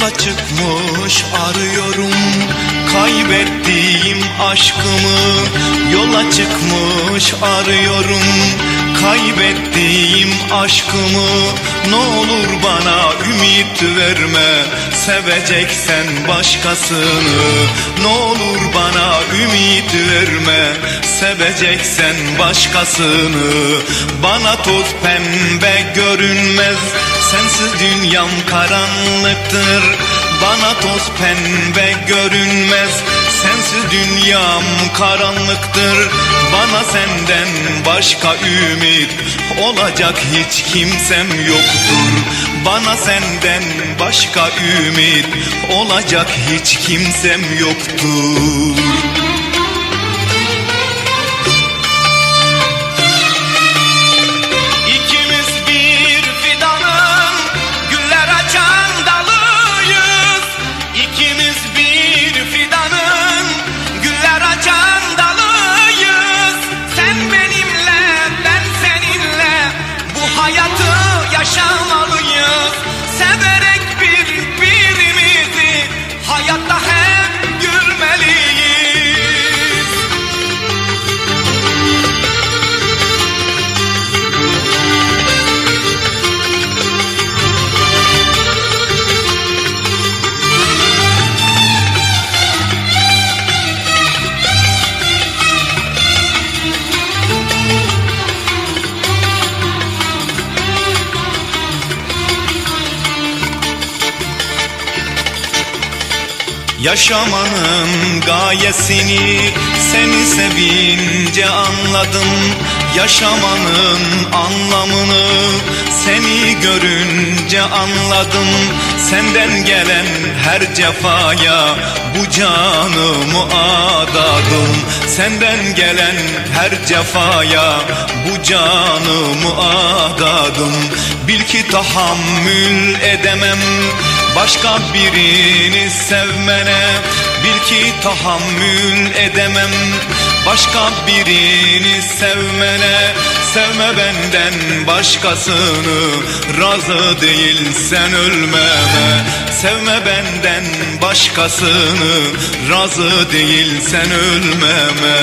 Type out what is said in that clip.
Yola çıkmış arıyorum Kaybettiğim aşkımı. Yola çıkmış arıyorum Kaybettiğim aşkımı. Ne olur bana ümit verme Seveceksen başkasını. Ne olur bana ümit verme Seveceksen başkasını. Bana toz pembe görünmez Sensiz dünyam karanlıktır. Bana toz pembe görünmez. Sensiz dünyam karanlıktır. Bana senden başka ümit Olacak hiç kimsem yoktur. Bana senden başka ümit Olacak hiç kimsem yoktur Yaşamanın gayesini seni sevince anladım. Yaşamanın anlamını seni görünce anladım. Senden gelen her cefaya bu canımı adadım Senden gelen her cefaya bu canımı adadım Bil ki tahammül edemem Başka birini sevmene Bil ki tahammül edemem. Başka birini sevmene Sevme benden başkasını. Razı değilsen ölmeme. Sevme benden başkasını. Razı değilsen ölmeme